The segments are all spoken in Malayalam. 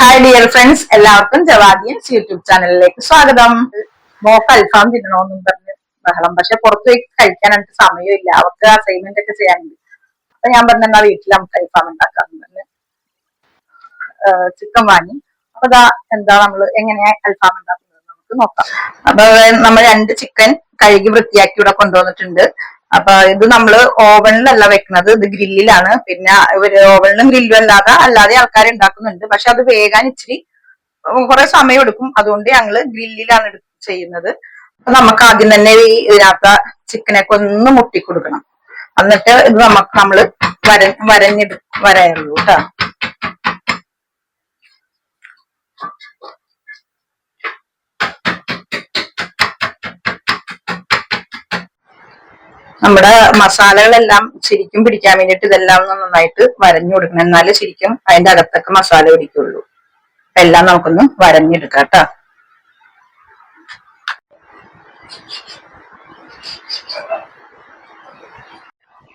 ഹായ് ഡിയർ ഫ്രണ്ട്സ് എല്ലാവർക്കും ജവാദിയൻസ് യൂട്യൂബ് ചാനലിലേക്ക് സ്വാഗതം. മോക്ക് അൽഫാം തിന്നണമെന്നും പറഞ്ഞ് ബഹളം. പക്ഷെ പുറത്തുപോയി കഴിക്കാൻ എനിക്ക് സമയമില്ല. അവർക്ക് അസൈൻമെന്റ് ഒക്കെ ചെയ്യാനുണ്ട്. അപ്പൊ ഞാൻ പറഞ്ഞ എന്നാ വീട്ടിൽ നമുക്ക് അൽഫാം ഉണ്ടാക്കാന്ന് പറഞ്ഞ് ചിക്കൻ വാങ്ങി. അപ്പൊ ഇതാ എന്താ നമ്മൾ എങ്ങനെയാ അൽഫാം ഉണ്ടാക്കുന്നത് നമുക്ക് നോക്കാം. അപ്പൊ നമ്മൾ രണ്ട് ചിക്കൻ കഴുകി വൃത്തിയാക്കി ഇവിടെ കൊണ്ടുവന്നിട്ടുണ്ട്. അപ്പൊ ഇത് നമ്മൾ ഓവനിലല്ല വെക്കുന്നത് ഇത് ഗ്രില്ലിലാണ്. പിന്നെ ഇവർ ഓവനിലും ഗ്രില്ലും അല്ലാതെ അല്ലാതെ ആൾക്കാർ ഉണ്ടാക്കുന്നുണ്ട് പക്ഷെ അത് വേഗാൻ ഇച്ചിരി കുറെ സമയം എടുക്കും. അതുകൊണ്ട് ഞങ്ങൾ ഗ്രില്ലിലാണ് ചെയ്യുന്നത്. നമുക്ക് ആദ്യം തന്നെ ഈ ഇതിനകത്ത ചിക്കനൊക്കെ ഒന്ന് മുട്ടിക്കൊടുക്കണം. എന്നിട്ട് ഇത് നമുക്ക് നമ്മൾ വര വരഞ്ഞെടു വരയുള്ളൂ കേട്ടോ നമ്മുടെ മസാലകളെല്ലാം ശരിക്കും പിടിക്കാൻ വേണ്ടിയിട്ട് ഇതെല്ലാം ഒന്ന് നന്നായിട്ട് വരഞ്ഞു കൊടുക്കണം. എന്നാലേ ശരിക്കും അതിന്റെ അകത്തൊക്കെ മസാല പിടിക്കുള്ളൂ. എല്ലാം നമുക്കൊന്ന് വരഞ്ഞെടുക്കാം കേട്ടോ.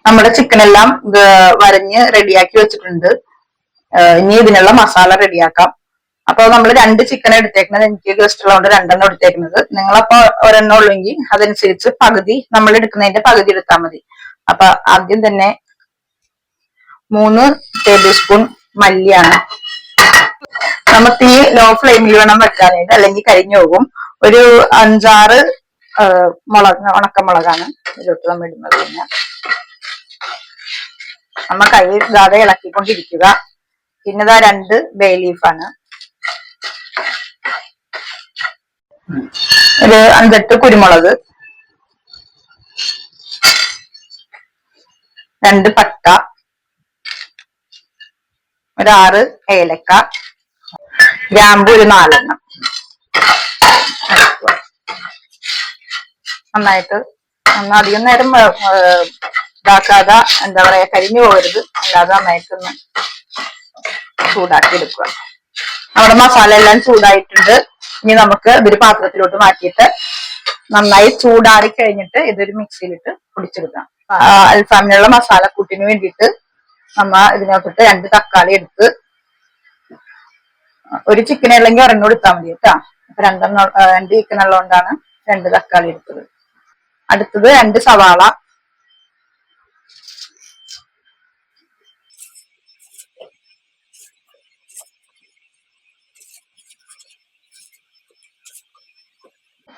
നമ്മുടെ ചിക്കൻ എല്ലാം വരഞ്ഞ് റെഡിയാക്കി വെച്ചിട്ടുണ്ട്. ഇനി ഇതിനുള്ള മസാല റെഡിയാക്കാം അപ്പൊ നമ്മൾ രണ്ട് ചിക്കൻ എടുത്തേക്കുന്നത് എനിക്ക് ഗസ്റ്റ് ഉള്ളതുകൊണ്ട് രണ്ടെണ്ണം എടുത്തേക്കുന്നത്. നിങ്ങളപ്പോ ഒരെണ്ണം ഉള്ളെങ്കിൽ അതനുസരിച്ച് പകുതി നമ്മൾ എടുക്കുന്നതിന്റെ പകുതി എടുത്താൽ മതി. അപ്പൊ ആദ്യം തന്നെ മൂന്ന് ടേബിൾ സ്പൂൺ മല്ലിയാണ്. നമ്മൾ തീ ലോ ഫ്ലെയിമിൽ വേണം വെക്കാനായിട്ട് അല്ലെങ്കിൽ കരിഞ്ഞു പോകും. ഒരു അഞ്ചാറ് മുളക് ഉണക്കമുളകാണ് ഇതിലോട്ട് നമ്മൾ ഇടുന്നത് പിന്നെ. നമ്മ കൈ ഇതാതെ ഇളക്കിക്കൊണ്ടിരിക്കുക. പിന്നെ രണ്ട് ബേ ലീഫാണ് ഒരു അഞ്ചെട്ട് കുരുമുളക് രണ്ട് പട്ട ഒരാറ് ഏലക്ക ഗ്രാമ്പു ഒരു നാലെണ്ണം. നന്നായിട്ട് ഒന്ന് അധികം നേരം ഇതാക്കാതെ എന്താ പറയാ കരിഞ്ഞു പോകരുത്. അല്ലാതെ നന്നായിട്ടൊന്ന് ചൂടാക്കി എടുക്കുക നമ്മുടെ മസാല എല്ലാം ചൂടായിട്ടുണ്ട്. ഇനി നമുക്ക് ഇതൊരു പാത്രത്തിലോട്ട് മാറ്റിയിട്ട് നന്നായി ചൂടാറി കഴിഞ്ഞിട്ട് ഇതൊരു മിക്സിയിലിട്ട് പൊടിച്ചെടുക്കാം. അൽഫാമിനുള്ള മസാല കൂട്ടിന് വേണ്ടിയിട്ട് നമ്മ ഇതിനകത്തിട്ട് രണ്ട് തക്കാളി എടുത്ത് ഒരു ചിക്കൻ അല്ലെങ്കിൽ ഒരെണ്ണം എടുത്താൽ മതി കേട്ടാ. അപ്പൊ രണ്ടെണ്ണം രണ്ട് ചിക്കൻ ഉള്ളതുകൊണ്ടാണ് രണ്ട് തക്കാളി എടുത്തത്. അടുത്തത് രണ്ട് സവാള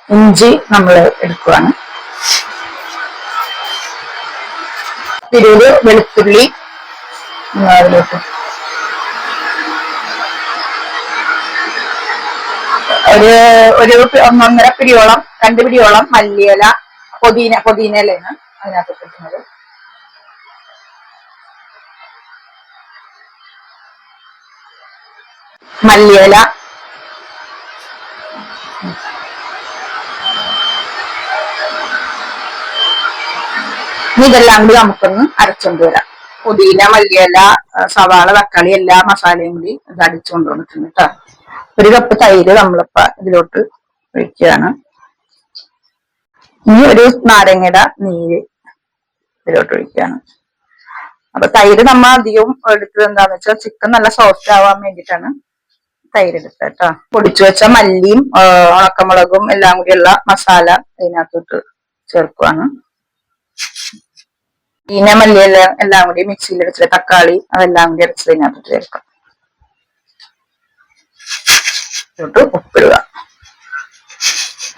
ഇഞ്ചി നമ്മൾ എടുക്കുവാണ്. തിരുവ് വെളുത്തുള്ളി അതിലോട്ട് ഒരു ഒരു ഒന്നൊന്നര പിടിയോളം രണ്ട് പിടിയോളം മല്ലിയില പൊതീന പൊതീന ഇലയാണ് അതിനകത്ത് കിട്ടുന്നത് മല്ലിയില. ഇതെല്ലാം കൂടി നമുക്കൊന്ന് അരച്ചോണ്ട് വരാം. പുതിയില മല്ലിയില സവാള തക്കാളി എല്ലാ മസാലയും കൂടി ഇത് അടിച്ചുകൊണ്ട് വന്നിട്ടുണ്ട് കേട്ടോ ഒരു കപ്പ് തൈര് നമ്മളിപ്പോ ഇതിലോട്ട് ഒഴിക്കുകയാണ്. ഇനി ഒരു നാരങ്ങയുടെ നീര് ഇതിലോട്ട് ഒഴിക്കുകയാണ്. അപ്പൊ തൈര് നമ്മ അധികം എടുത്തത് എന്താന്ന് വെച്ചാൽ ചിക്കൻ നല്ല സോഫ്റ്റ് ആവാൻ വേണ്ടിയിട്ടാണ് തൈര് എടുത്തത് കേട്ടോ പൊടിച്ചു വെച്ച മല്ലിയും ഉണക്കമുളകും എല്ലാം കൂടിയുള്ള മസാല ഇതിനകത്തോട്ട് ചേർക്കുവാണ്. ഈന മല്ലി എല്ലാം കൂടി മിക്സിയിൽ അടിച്ചിട്ട് തക്കാളി അതെല്ലാം കൂടി അടിച്ചത് ഇതിനകത്തോട്ട് ചേർക്കാം. ഇതിലോട്ട് ഉപ്പിടുക.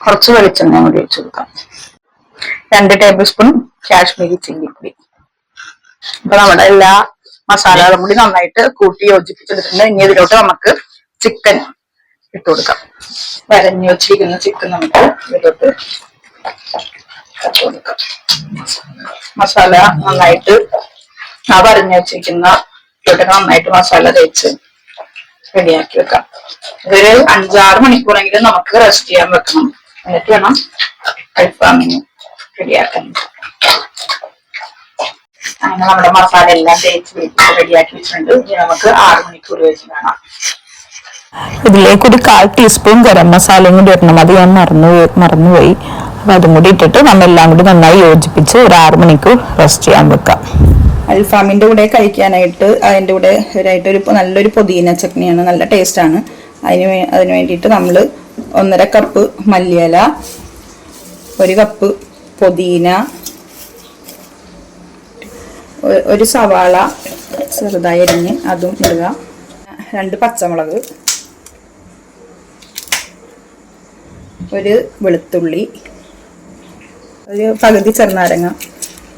കുറച്ച് വെളിച്ചെണ്ണ കൂടി ഒഴിച്ചു കൊടുക്കാം. രണ്ട് ടേബിൾ സ്പൂൺ കാശ്മീരി ചില്ലി പൊടി അപ്പൊ നമ്മുടെ എല്ലാ മസാലകളും കൂടി നന്നായിട്ട് കൂട്ടി യോജിപ്പിച്ചെടുത്തിട്ടുണ്ട്. ഇനി ഇതിലോട്ട് നമുക്ക് ചിക്കൻ ഇട്ട് കൊടുക്കാം. വരഞ്ഞു വെച്ചിരിക്കുന്ന ചിക്കൻ നമുക്ക് ഇതിലോട്ട് ഇട്ട് കൊടുക്കാം. മസാല നന്നായിട്ട് ആ വരഞ്ഞു വെച്ചിരിക്കുന്ന ഇതിലോട്ട് നന്നായിട്ട് മസാല തേച്ച് റെഡിയാക്കി വെക്കാം. ഇതൊരു അഞ്ചാറ് മണിക്കൂറെങ്കിലും നമുക്ക് റെസ്റ്റ് ചെയ്യാൻ വെക്കണം. എന്നിട്ട് വേണം അൽഫാമിന് റെഡിയാക്കാൻ. അങ്ങനെ നമ്മുടെ മസാല എല്ലാം തേച്ച് റെഡിയാക്കി വെച്ചിട്ടുണ്ട്. ഇനി നമുക്ക് ആറ് മണിക്കൂർ വെച്ച് കാണാം. ഇതിലേക്ക് ഒരു കാൽ ടീസ്പൂൺ ഗരം മസാലയും കൂടി ഇടണം. അത് ഞാൻ മറന്നു മറന്നുപോയി. അപ്പൊ അതും കൂടി ഇട്ടിട്ട് നമ്മെല്ലാം കൂടി നന്നായി യോജിപ്പിച്ച് ഒരു ആറ് മണിക്കൂർ റെസ്റ്റ് ചെയ്യാൻ വെക്കാം അൽഫാമിന്റെ കൂടെ കഴിക്കാനായിട്ട് അതിന്റെ കൂടെ ഒരായിട്ട് ഒരു നല്ലൊരു പുതിന ചട്നിയാണ് നല്ല ടേസ്റ്റ് ആണ്. അതിന് അതിന് വേണ്ടിയിട്ട് നമ്മൾ ഒന്നര കപ്പ് മല്ലിയില ഒരു കപ്പ് പുതിന ഒരു സവാള ചെറുതായി അരിഞ്ഞ് അതും ഇടുക. രണ്ട് പച്ചമുളക് ഒരു വെളുത്തുള്ളി ഒരു പകുതി ചെറുനാരങ്ങ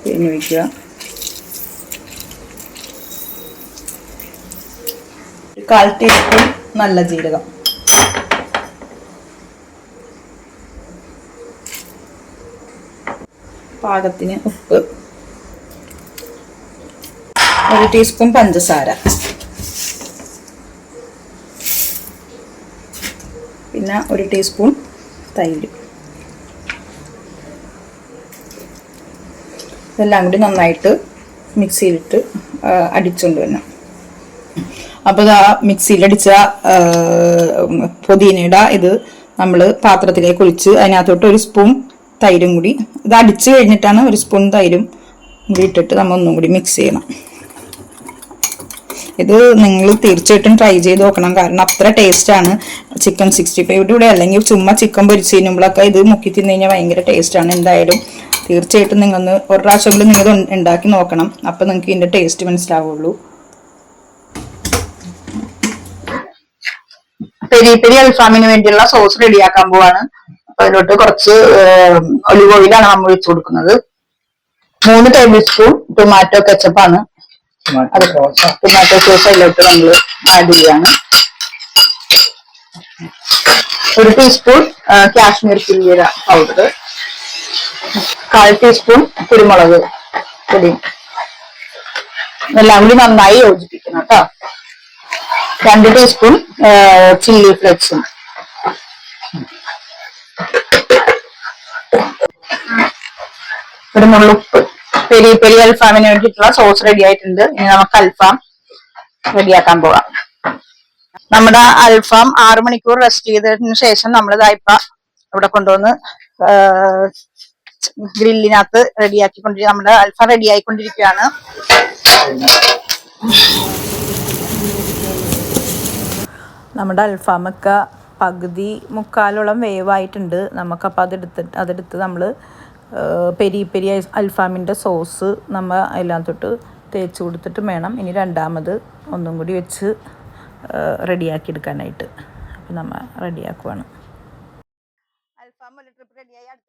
പിഴിഞ്ഞ് വയ്ക്കുക കാൽ ടീസ്പൂൺ നല്ല ജീരകം. പാകത്തിന് ഉപ്പ്. ഒരു ടീസ്പൂൺ പഞ്ചസാര. പിന്നെ ഒരു ടീസ്പൂൺ തൈര്. ഇതെല്ലാം കൂടി നന്നായിട്ട് മിക്സിയിലിട്ട് അടിച്ചുകൊണ്ട് വരണം അപ്പോൾ ആ മിക്സിയിലടിച്ച പുതിനയുടെ ഇത് നമ്മൾ പാത്രത്തിലേക്ക് ഒഴിച്ച് അതിനകത്തോട്ട് ഒരു സ്പൂൺ തൈരും കൂടി ഇത് അടിച്ച് കഴിഞ്ഞിട്ടാണ് ഒരു സ്പൂൺ തൈരും കൂടി ഇട്ടിട്ട് നമ്മൾ ഒന്നും കൂടി മിക്സ് ചെയ്യണം. ഇത് നിങ്ങൾ തീർച്ചയായിട്ടും ട്രൈ ചെയ്ത് നോക്കണം. കാരണം അത്ര ടേസ്റ്റ് ആണ്. ചിക്കൻ സിക്സ്റ്റി ഫൈവ് കൂടെ അല്ലെങ്കിൽ ചുമ്മാ ചിക്കൻ പൊരിച്ച് തിന്നുമ്പോഴൊക്കെ ഇത് മുക്കി തിന്നു കഴിഞ്ഞാൽ ഭയങ്കര ടേസ്റ്റ് ആണ്. എന്തായാലും തീർച്ചയായിട്ടും നിങ്ങൾ ഒന്ന് ഒരു പ്രാവശ്യമെങ്കിലും നിങ്ങൾ ഉണ്ടാക്കി നോക്കണം. അപ്പം നിങ്ങൾക്ക് ഇതിന്റെ ടേസ്റ്റ് മനസ്സിലാവുള്ളൂ. പെരി പെരി അൽഫാമിന് വേണ്ടിയുള്ള സോസ് റെഡിയാക്കാൻ പോവാണ്. അപ്പൊ അതിലോട്ട് കുറച്ച് ഒലിവ് ഓയിലാണ് നമ്മൾ ഒഴിച്ചു കൊടുക്കുന്നത്. മൂന്ന് ടേബിൾ സ്പൂൺ ടൊമാറ്റോ കെച്ചപ്പാണ് അത് ടൊമാറ്റോ സോസ് അതിലോട്ട് നമ്മൾ ആഡ് ചെയ്യാണ്. ഒരു ടീസ്പൂൺ കാശ്മീർ ചില്ലിയുടെ പൗഡർ കാൽ ടീസ്പൂൺ കുരുമുളക് പൊടി. എല്ലാം കൂടി നന്നായി യോജിപ്പിക്കണം കേട്ടോ രണ്ട് ടീസ്പൂൺ ചില്ലി ഫ്ലെക്സും ഒരു ഉപ്പ് പെരി പെരി അൽഫാമിന് വേണ്ടിയിട്ടുള്ള സോസ് റെഡി ആയിട്ടുണ്ട്. ഇനി നമുക്ക് അൽഫാം റെഡിയാക്കാൻ പോകാം നമ്മുടെ അൽഫാം ആറു മണിക്കൂർ റെസ്റ്റ് ചെയ്തതിന് ശേഷം നമ്മൾ ഇതായിപ്പ ഇവിടെ കൊണ്ടുവന്ന് ഗ്രില്ലിനകത്ത് റെഡിയാക്കിക്കൊണ്ടിരിക്കുക നമ്മുടെ അൽഫാം റെഡി ആയിക്കൊണ്ടിരിക്കുകയാണ് നമ്മുടെ അൽഫാമൊക്കെ പകുതി മുക്കാലോളം വേവായിട്ടുണ്ട്. നമുക്കപ്പോൾ അതെടുത്തിട്ട് അതെടുത്ത് നമ്മൾ പെരി പെരി അൽഫാമിന്റെ സോസ് നമ്മൾ അതിനകത്തോട്ട് തേച്ച് കൊടുത്തിട്ട് വേണം. ഇനി രണ്ടാമത് ഒന്നും കൂടി വെച്ച് റെഡിയാക്കി എടുക്കാനായിട്ട് അപ്പം നമ്മൾ റെഡിയാക്കുവാണ്. അൽഫാം ഒരു ട്രിപ്പ് റെഡിയായി അടുത്ത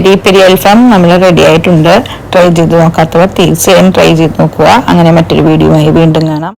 പെരി പെരി അൽഫാം നമ്മൾ റെഡി ആയിട്ടുണ്ട്. ട്രൈ ചെയ്ത് നോക്കാത്തവർ തീർച്ചയായും ട്രൈ ചെയ്ത് നോക്കുക. അങ്ങനെ മറ്റൊരു വീഡിയോയുമായി വീണ്ടും കാണാം.